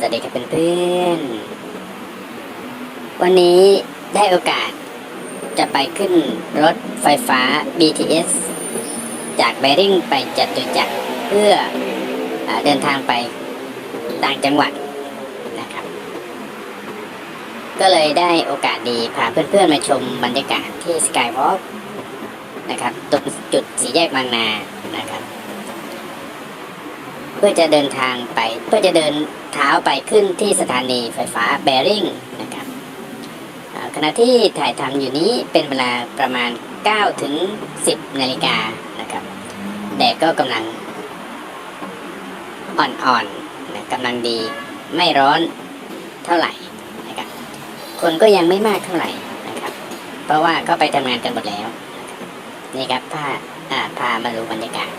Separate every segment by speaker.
Speaker 1: สวัสดีครับเพื่อนๆ วันนี้ได้โอกาสจะไปขึ้นรถไฟฟ้า BTS จากเบริ่งไปจตุจักรเพื่ออเดินทางไปต่างจังหวัดนะครับ ก็เลยได้โอกาสดีพาเพื่อนๆมาชมบรรยากาศที่ Skywalk นะครับตรงจุดสีแยกบางนานะครับ เพื่อจะเดินทางไปเพื่อจะเดิน เท้าไปขึ้นที่สถานีไฟฟ้าแบริ่งนะครับขณะที่ถ่ายทำอยู่นี้เป็นเวลาประมาณ 9 ถึง 10 นาฬิกานะครับแดดก็กำลังอ่อนๆนะกำลังดีไม่ร้อนเท่าไหร่นะครับคนก็ยังไม่มากเท่าไหร่นะครับ เพราะว่าก็ไปทำงานกันหมดแล้ว นี่ครับพาอ่าพามาดูบรรยากาศ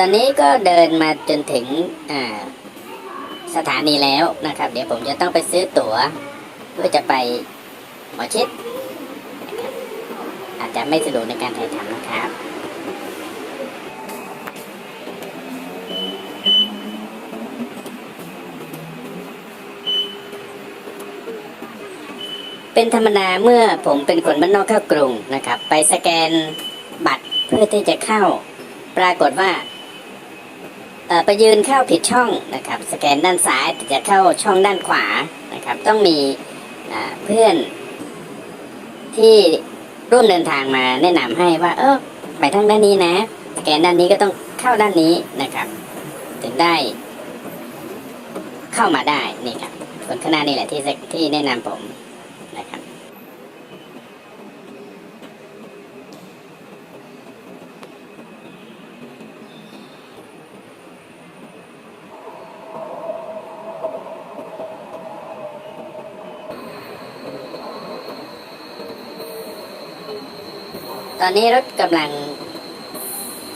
Speaker 1: ตอนนี้ก็เดินมาจนถึงสถานีแล้วนะครับ เดี๋ยวผมจะต้องไปซื้อตั๋ว เพื่อจะไปหมอชิด อาจจะไม่สะดวกในการถ่ายทำนะครับเป็นธรรมดาเมื่อผมเป็นคนบ้านนอกเข้ากรุงนะครับ ไปสแกนบัตรเพื่อที่จะเข้า ปรากฏว่า ไปยืนเข้าผิดช่องนะครับ สแกนด้านซ้ายจะเข้าช่องด้านขวานะครับ ต้องมีเพื่อนที่ร่วมเดินทางมาแนะนำให้ว่า เออไปทางด้านนี้นะ สแกนด้านนี้ก็ต้องเข้าด้านนี้นะครับถึงได้ เข้ามาได้นี่ครับคนข้างหน้านี่แหละที่ที่แนะนำผม ตอนนี้รถกำลัง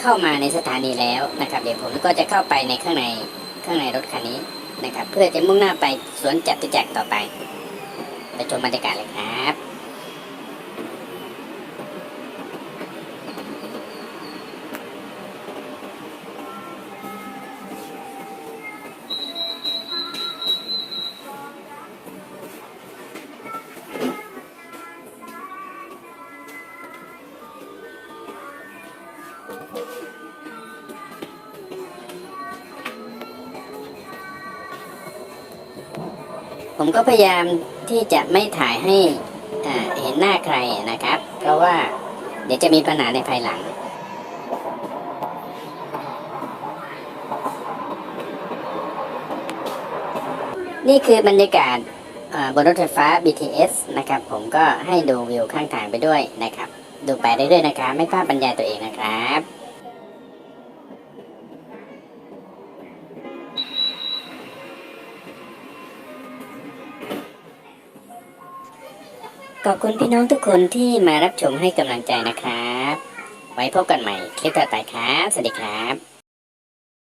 Speaker 1: เข้ามาในสถานีแล้วนะครับ เดี๋ยวผมก็จะเข้าไปในข้างในข้างในรถคันนี้นะครับ เพื่อจะมุ่งหน้าไปสวนจตุจักรต่อไปไปชมบรรยากาศเลยครับ ผมก็พยายามที่จะไม่ถ่ายให้เห็นหน้าใครนะครับ เพราะว่าเดี๋ยวจะมีปัญหาในภายหลังนี่คือบรรยากาศบนรถไฟฟ้า BTS นะครับ ผมก็ให้ดูวิวข้างทางไปด้วยนะครับ ดูไปเรื่อยๆนะครับ ไม่พลาดบรรยายตัวเองนะครับ ขอบคุณพี่น้องทุกคนที่มารับชมให้กำลังใจนะครับ ไว้พบกันใหม่คลิปต่อไปครับ สวัสดีครับ